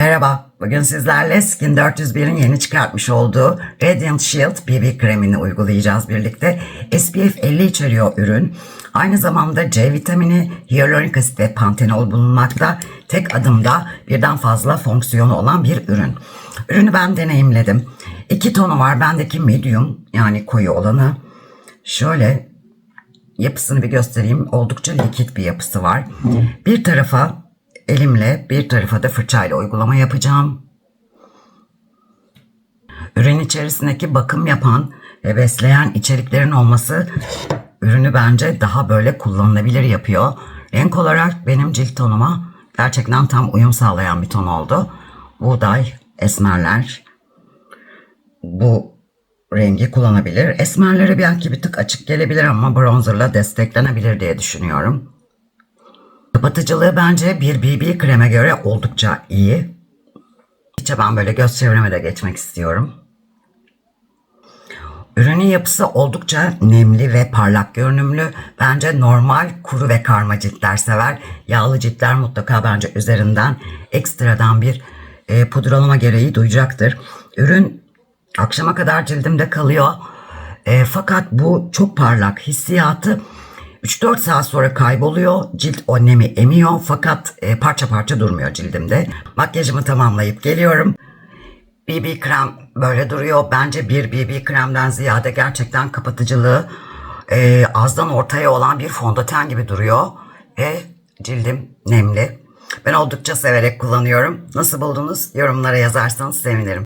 Merhaba, bugün sizlerle Skin 401'in yeni çıkartmış olduğu Radiant Shield BB kremini uygulayacağız birlikte. SPF 50 içeriyor ürün. Aynı zamanda C vitamini, hyaluronik asit ve pantenol bulunmakta. Tek adımda birden fazla fonksiyonu olan bir ürün. Ürünü ben deneyimledim. İki tonu var. Bendeki medium yani koyu olanı. Şöyle yapısını bir göstereyim. Oldukça likit bir yapısı var. Bir tarafa elimle, bir tarafa da fırçayla uygulama yapacağım. Ürün içerisindeki bakım yapan ve besleyen içeriklerin olması ürünü bence daha böyle kullanılabilir yapıyor. Renk olarak benim cilt tonuma gerçekten tam uyum sağlayan bir ton oldu. Buğday, esmerler bu rengi kullanabilir. Esmerlere belki bir tık açık gelebilir ama bronzerla desteklenebilir diye düşünüyorum. Kapatıcılığı bence bir BB kreme göre oldukça iyi. İşte ben böyle göz çevreme de geçmek istiyorum. Ürünün yapısı oldukça nemli ve parlak görünümlü. Bence normal kuru ve karma ciltler sever. Yağlı ciltler mutlaka bence üzerinden ekstradan bir e, pudralama gereği duyacaktır. Ürün akşama kadar cildimde kalıyor. E, fakat bu çok parlak hissiyatı 3-4 saat sonra kayboluyor. Cilt o nemi emiyor fakat e, parça parça durmuyor cildimde. Makyajımı tamamlayıp geliyorum. BB krem böyle duruyor. Bence bir BB kremden ziyade gerçekten kapatıcılığı e, azdan ortaya olan bir fondöten gibi duruyor. Ve cildim nemli. Ben oldukça severek kullanıyorum. Nasıl buldunuz? Yorumlara yazarsanız sevinirim.